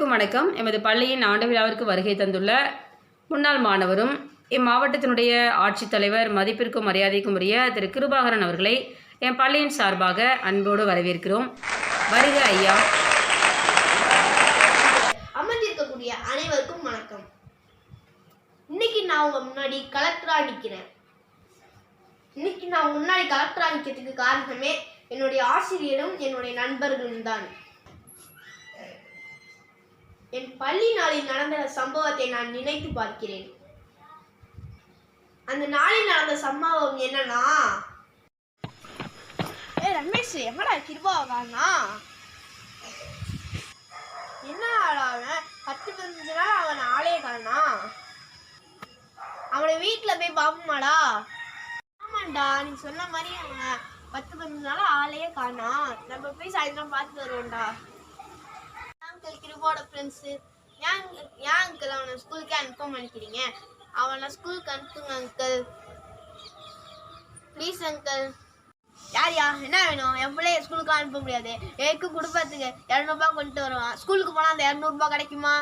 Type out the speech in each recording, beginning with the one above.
அனைவருக்கும் வணக்கம். எமது பள்ளியின் ஆண்டு விழாவிற்கு வருகை தந்துள்ள முன்னாள் மாணவரும் இம்மாவட்டத்தினுடைய ஆட்சித்தலைவர் மதிப்பிற்கும் மரியாதைக்கும் உரிய திரு கிருபாகரன் அவர்களை என் பள்ளியின் சார்பாக அன்போடு வரவேற்கிறோம். வருக ஐயா. அமர்ந்திருக்கக்கூடிய அனைவருக்கும் வணக்கம். இன்னைக்கு நான் உங்க முன்னாடி கலெக்டரா நிற்கிறேன் இன்னைக்கு நான் முன்னாடி கலெக்டரா நிற்கிறதுக்கு காரணமே என்னுடைய ஆசிரியரும் என்னுடைய நண்பர்களும் தான் என் பள்ளி நாளில் நடந்த சம்பவத்தை நான் நினைத்து பார்க்கிறேன். அந்த நாளில் நடந்த சம்பவம் என்னன்னா? ஏ ரமேஷ் எங்கடா கிருபாவானா என்ன அவன்? பத்து பதினஞ்சு நாள் அவன் ஆளே காணா அவனை வீட்டில் போய் பார்ப்போமாடா ஆமாண்டா நீ சொன்ன மாதிரி அவன் பத்து பதினஞ்சு நாள் ஆளையே காணா நம்ம போய் சாயந்தரம் பார்த்து வருவோம்டா. அங்கிள் கிருபோட ஃப்ரெண்ட்ஸு ஏன் ஏன் அங்கிள் அவனை ஸ்கூலுக்கே அனுப்ப மாட்டேங்கிறீங்க? அவனை ஸ்கூலுக்கு அனுப்புங்க அங்கிள் ப்ளீஸ் அங்கிள் யார்யா என்ன வேணும்? என் பிள்ளைய ஸ்கூலுக்கு அனுப்ப முடியாது. எனக்கு குடும்பத்துக்கு இரநூறுபா கொண்டு வருவான். ஸ்கூலுக்கு போனால் அந்த இரநூறுபா கிடைக்குமா?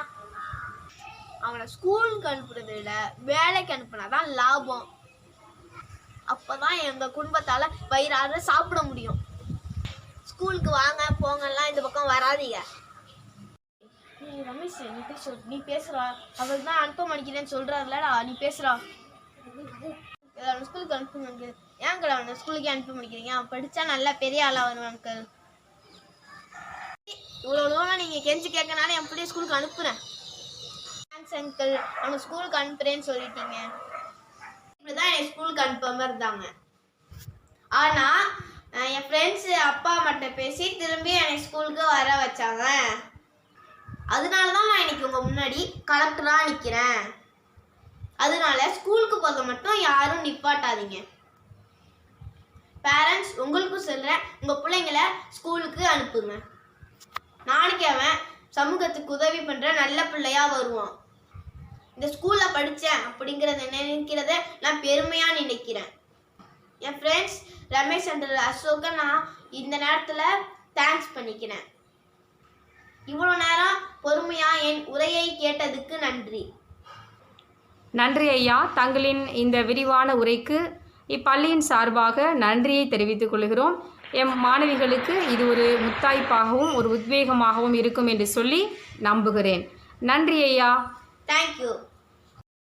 அவனை ஸ்கூலுக்கு அனுப்புறதை விட வேலைக்கு அனுப்புனா தான் லாபம். அப்பதான் எங்கள் குடும்பத்தால் வயிறார சாப்பிட முடியும். ஸ்கூலுக்கு வாங்க போங்கலாம் இந்த பக்கம் வராதீங்க. நீ ரமேஷ் நீ நீ பேசுறா. அவள் தான் அனுப்ப மாட்டேங்கிறேன்னு சொல்றாருலடா நீ பேசுறா. அவனை ஸ்கூலுக்கு அனுப்ப அங்கிள் ஏன் அங்கிள் அவனை ஸ்கூலுக்கே அனுப்ப மாட்டேங்கிறீங்க? அவன் படிச்சா நல்லா பெரிய ஆளா வருவான் அங்கிள் இவ்வளோ தூரம் நீங்கள் கெஞ்சி கேட்கனால என் பிள்ளைய ஸ்கூலுக்கு அனுப்புகிறேன் தேங்க்ஸ் அங்கிள் அவனை ஸ்கூலுக்கு அனுப்புறேன்னு சொல்லிட்டீங்க. இப்படிதான் என்னை ஸ்கூலுக்கு அனுப்பாம இருந்தாங்க. ஆனால் என் ஃப்ரெண்ட்ஸு அப்பா மட்டும் பேசி திரும்பி என்னை ஸ்கூலுக்கு வர வச்சாங்க. அதனால தான் நான் இன்னைக்கு உங்கள் முன்னாடி கலெக்டராக நிற்கிறேன் அதனால ஸ்கூலுக்கு போக மட்டும் யாரும் நிப்பாட்டாதீங்க. பேரண்ட்ஸ் உங்களுக்கும் சொல்கிறேன் உங்கள் பிள்ளைங்கள ஸ்கூலுக்கு அனுப்புங்க. நாளைக்கு அவன் சமூகத்துக்கு உதவி பண்ணுற நல்ல பிள்ளையாக வருவான். இந்த ஸ்கூலில் படித்தேன் அப்படிங்கிறத நினைக்கிறத நான் பெருமையாக நினைக்கிறேன். என் ஃப்ரெண்ட்ஸ் ரமேஷ் அண்ட் அசோக்கை நான் இந்த நேரத்தில் தேங்க்ஸ் பண்ணிக்கிறேன். இவ்வளோ நேரம் பொறுமையாக என் உரையை கேட்டதுக்கு நன்றி. நன்றி ஐயா. தங்களின் இந்த விரிவான உரைக்கு இப்பள்ளியின் சார்பாக நன்றியை தெரிவித்துக் கொள்கிறோம். எம் மாணவிகளுக்கு இது ஒரு முத்தாய்ப்பாகவும் ஒரு உத்வேகமாகவும் இருக்கும் என்று சொல்லி நம்புகிறேன். நன்றி ஐயா. தேங்க்யூ